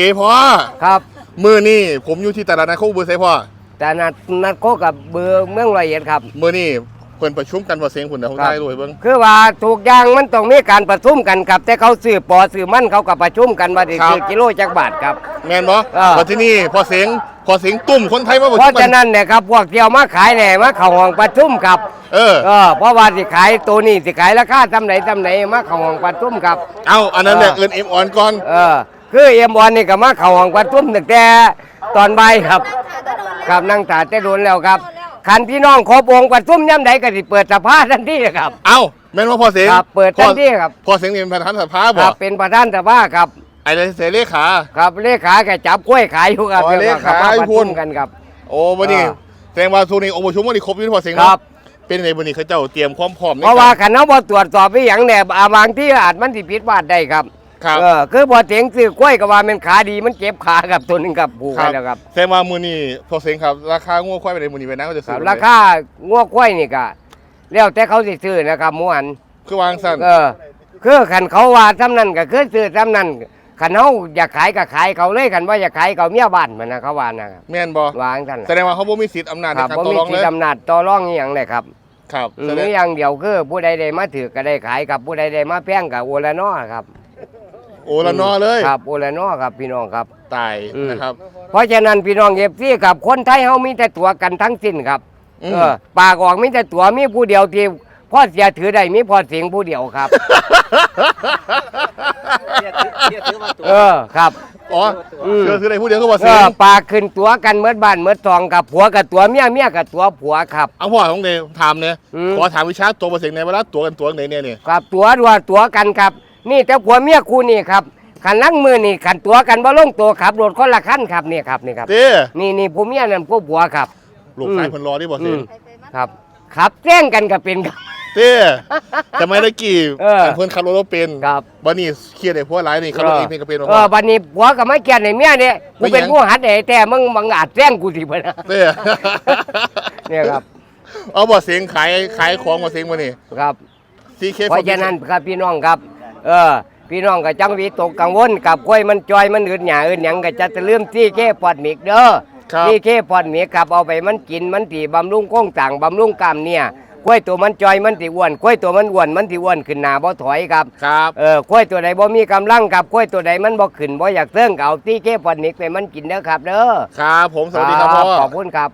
เอพ่อครับ มือนี่ผมอยู่ที่ตลาดนัดโคกบือไซพ่อแต่นัดนัดโคกับเบือเมืองร้อยเอ็ดครับ มือนี่เพิ่นประชุมกันว่าเสียงผุนเดี๋ยวผมครับได้ด้วยเบิ่งคือว่าถูกอย่างมันต้องมีการประชุมกันครับ แต่เขาซื้อปอซื้อมันเขากับประชุมกันว่าสิครับซื้อกิโลจักบาทครับ แม่นบ่อ่าพอที่นี่พอเสียงพอเสียงตุ่มคนไทยมาประเพชุราะมกัฉะนั้นเนี่ยครับพวกเที่ยวมาขายเนี่ยมาเข้าห้องประชุมครับเออ เออเพราะว่าสิขายตัวนี้สิขายราคาทำไหนทำไหนมาเข้าห้องประชุมครับ เอาอันนั้นเนี่ยเออเอินเอ็มออนก่อน เออ คือเอ็มบอลนี่ก็มาเข้าห้องประชุมตั้งแต่ตอนบ่ายครับครับนั่งตาแต่โดนแล้วครับคันพี่น้องครบองค์ประชุมย่ำใดก็สิเปิดสภาทันทีครับ เอาแม่นว่าพอเสียงครับเปิดพอทันทีครับพอเสียงนี่เป็นประธานสภาคบ่รับเป็นประธานสภาครับไอ้เสเลขาครับเลขาแกจับกล้วยขายอยู่ครับอ๋อดี๋ยวเลขาก็มาให้ประพูชุดมกันครับ โอ้วันนี้อ่าแสดงว่าทุกนี้องค์ประชุมวันนี้ครบอยู่ที่พอเสียงคเนาะรับ เป็นในวันนี้เขาเจ้าเตรียมความพร้อมในเพราะว่าการขันเขาบ่ตรวจสอบไปอหย่างเนี่ยอ่าบางที่อาจมันสิผิดพลาดได้ครับ ครับ เออคือพอเถียงซื้อกล้วยก็ว่ามันขาดีมันเจ็บขากับตัวหนึงกับผูกคไปรับแล้วครับแสดงว่ามือนี้พอเสียงครับ ราคางัวควายไปในมือนี้ไปนะก็จะคซื้รัอบราคางัวกล้วยนี่ก็แล้วแต่เขาสิซื้อนะครับหมูหัน คือวางสั้นเออคือขันเขาว่าทำนั้นก็คือซื้อทำนั้นขันเขาอยากขายก็ขายเขาเลยขันว่าอยากขายเขาเมียบ้านมันนะเขาว่านะครับแม่นบ่วางท่านแสดงว่าเขาบ่มีสิทธิ์อำนาจคในรับการผมต่อมีรองสิเลทยธิ์อำนาจต่อรองอหย่างเลยครับครับอืมแสดง มีอย่างเดียวคือผู้ใดได้มาถือก็ได้ขายกับผู้ใดได้มาแพงกับโอละนอครับ โอ้ละนอเลยครับโอละนอครับพี่น้องครับตายอืมนะครับ เพราะฉะนั้นพี่น้องเอฟซีกับคนไทยเฮามีแต่ตัวกันทั้งสิ้นครับอืมเออปากออกมีแต่ตัวมีผู้เดียวที่พ่อเสียถือได้มีพ่อเสียงผู้เดียวครับเออครับอ๋ออมเชื่อซื้ออะไรผู้เดียวก็บ่เอเสียองปากขึ้นตัวกันเมื่อบ้านเมื่อทองกับผัวกับตัวเมียเมียกับตัวผัวครับเอาพ่อของเดถามเนี่ยอืมขอถามวิชาตัวบ่เสียงในเวลาตัวกันตัวไหนเนี่ยเนี่ยครับตัวดัวตัวกันครับ นี่แต่ผัวเมียคู่นี่ครับขันลังมือนี่ขันตัวกันบ่ลงตัวขับรถคนละคันครับนี่ครับนี่ครับ เต้นี่นี่ผู้เมียนั่นผู้ผัวครับ ลูกชายเพิ่นรอที่บ่เสียงอืมครับขับแจ้งกันก็เป็นครับ เต้แต่ไม่ได้กี่เออ เพิ่นขับรถบ่เป็นครับบัดนี้เครียดไอ้พวกหลายนี่ขับรถเองเพิ่นก็เป็นบ่เออบัดนี้ผัวก็ไม่เกลียดในเมียเนี่ยกูไม่เป็นหยังผู้หัดไอ้แต่มึงบังอาจแจ้งกูสิเพิ่นนะเต้เนี่ยครับเอาบ่เสียงขายขายของบ่เสียงบ่นี่ ครับ CK เพราะฉะนั้นครับพี่น้องครับ เออ พี่น้องก็จังวิตกกังวลกับกล้วยมันจอยมันอื่นหยาอื่นหยังก็จะจะลืมที่แค่ปอดหมิกเด้อครับที่แค่ปอดหมิกครับเอาไปมันกินมันตีบำรุงโค้งต่างบำรุงกล้ามเนี่ยกล้วยตัวมันจอยมันตีอ้วนกล้วยตัวมันอ้วนมันตีอ้วนขึ้นหน้าบ่ถอยครับ ครับ เออกล้วยตัวใดบ่มีกำลังครับกล้วยตัวใดมันบ่ขึ้นบ่อยากเซิ่งก็เอาที่แค่ปอดหมิกไปมันกินเด้อครับเด้อครับผมสวัสดีครับพ่อ ขอบคุณครับ